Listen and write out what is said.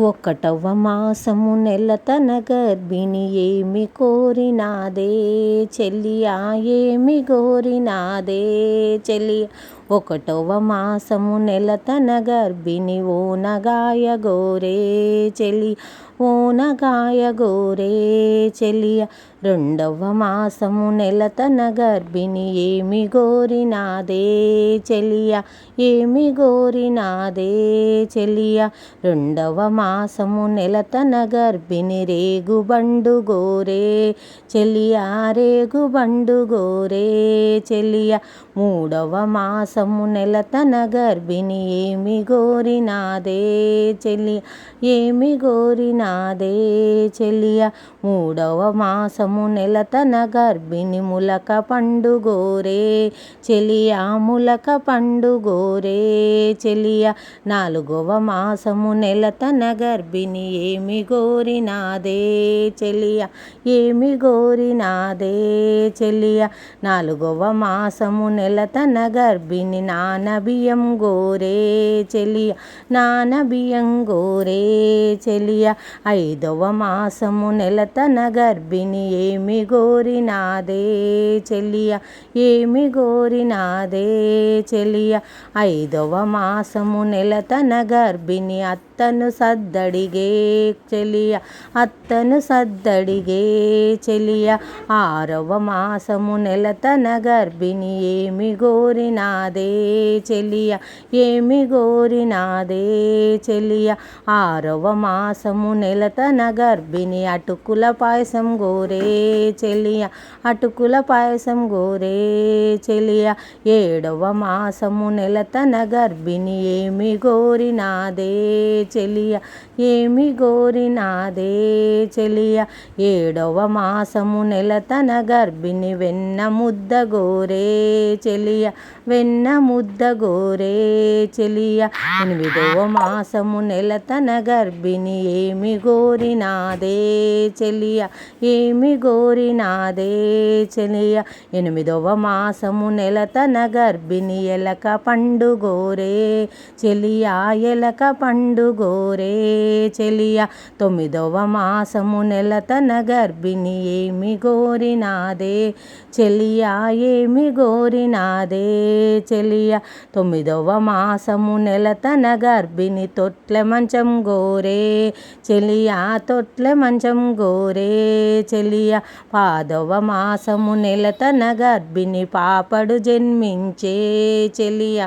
ఒకటవ మాసము నెల తన గర్భిణి ఏమి కోరినాదే చెల్లియా ఏమి కోరినాదే చెల్లి ఒకటవ మాసము నెల తన గర్భిణి ఓనగాయ గోరే చెలి ఓనగాయ గోరే చెలియ రెండవ మాసము నెల తన గర్భిణి ఏమి గోరినాదే చెలియ ఏమి గోరినాదే చెలియ. రెండవ మాసము నెల తన గర్భిణి రేగుబండు గోరే చెలియ రేగుబండు గోరే చెలియ. మూడవ మాసము నెల తన గర్భిణి ఏమి గోరినాదే చెల్లి ఏమి గోరినాదే చెల్లియ మూడవ మాసము నెల తన గర్భిణి ములక పండు గోరే చెలియ ములక పండు గోరే చెలియ. నాలుగవ మాసము నెల తన గర్భిణి ఏమి గోరినాదే చెలియ ఏమి గోరినాదే చెలియ. నాలుగవ మాసము నెల తన గర్భిణి నాన బియ్యం గోరే చెలియ నాన బియ్యం గోరే చెలియ. ఐదవ మాసము నెల తన గర్భిణి ఏమి గోరినాదే చెలియ ఏమి గోరినాదే చెలియ. ఐదవ మాసము నెల తన గర్భిణి అత్తను సద్దడిగే చెలియ అత్తను సద్దడిగే చెలియ. ఆరవ మాసము నెల తన గర్భిణి ఏమి గోరినాదే చెలియ ఏమి గోరినాదే చెలియ. ఆరవ మాసము నెలతన గర్భిణి అటుకుల పాయసం గోరే చెలియ అటుకుల పాయసం గోరే చెలియ. ఏడవ మాసము నెలతన గర్భిణి ఏమి గోరినాదే చెలియ ఏమి గోరినాదే చెలియ. ఏడవ మాసము నెలతన గర్భిణి వెన్న ముద్ద గోరే చెలియ వెన్న ముద్ద గోరే చెలియ. ఎనిమిదవ మాసము నెల తన గర్భిణి ఏమి గోరినాదే చెలియ. ఏమి గోరినాదే చెలియ. ఎనిమిదవ మాసము నెల తన గర్భిణి ఎలక పండు గోరే చెలియ. ఎలక పండు గోరే చెలియ. తొమ్మిదవ మాసము నెల తన గర్భిణి ఏమి గోరినాదే చెలియ. ఏమి గోరినాదే చెలియ తొమ్మిదవ మాసము నెల తన గర్భిణి తొట్ల మంచం గోరే. చెలియ తొట్ల మంచం గోరే. చెలియ పాదవ మాసము నెల తన గర్భిణి పాపడు జన్మించే. చెలియ